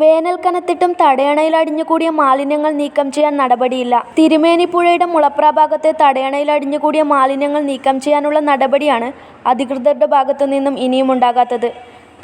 വേനൽ കനത്തിട്ടും തടയണയിൽ അടിഞ്ഞുകൂടിയ മാലിന്യങ്ങൾ നീക്കം ചെയ്യാൻ നടപടിയില്ല. തിരുമേനിപ്പുഴയുടെ മുളപ്ര ഭാഗത്തെ തടയണയിൽ അടിഞ്ഞുകൂടിയ മാലിന്യങ്ങൾ നീക്കം ചെയ്യാനുള്ള നടപടിയാണ് അധികൃതരുടെ ഭാഗത്തു നിന്നും ഇനിയും ഉണ്ടാകാത്തത്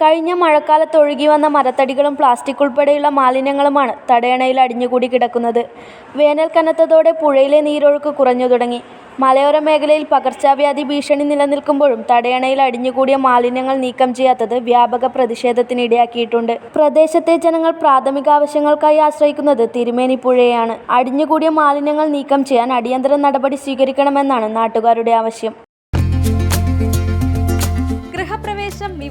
കഴിഞ്ഞ മഴക്കാലത്ത് ഒഴുകി വന്ന മരത്തടികളും പ്ലാസ്റ്റിക് ഉൾപ്പെടെയുള്ള മാലിന്യങ്ങളുമാണ് തടയണയിൽ അടിഞ്ഞുകൂടി കിടക്കുന്നത്. വേനൽ കനത്തതോടെ പുഴയിലെ നീരൊഴുക്ക് കുറഞ്ഞു തുടങ്ങി. മലയോര മേഖലയിൽ പകർച്ചവ്യാധി ഭീഷണി നിലനിൽക്കുമ്പോഴും തടയണയിൽ അടിഞ്ഞുകൂടിയ മാലിന്യങ്ങൾ നീക്കം ചെയ്യാത്തത് വ്യാപക പ്രതിഷേധത്തിന് ഇടയാക്കിയിട്ടുണ്ട്. പ്രദേശത്തെ ജനങ്ങൾ പ്രാഥമിക ആവശ്യങ്ങൾക്കായി ആശ്രയിക്കുന്നത് തിരുമേനിപ്പുഴയെയാണ് അടിഞ്ഞുകൂടിയ മാലിന്യങ്ങൾ നീക്കം ചെയ്യാൻ അടിയന്തര നടപടി സ്വീകരിക്കണമെന്നാണ് നാട്ടുകാരുടെ ആവശ്യം.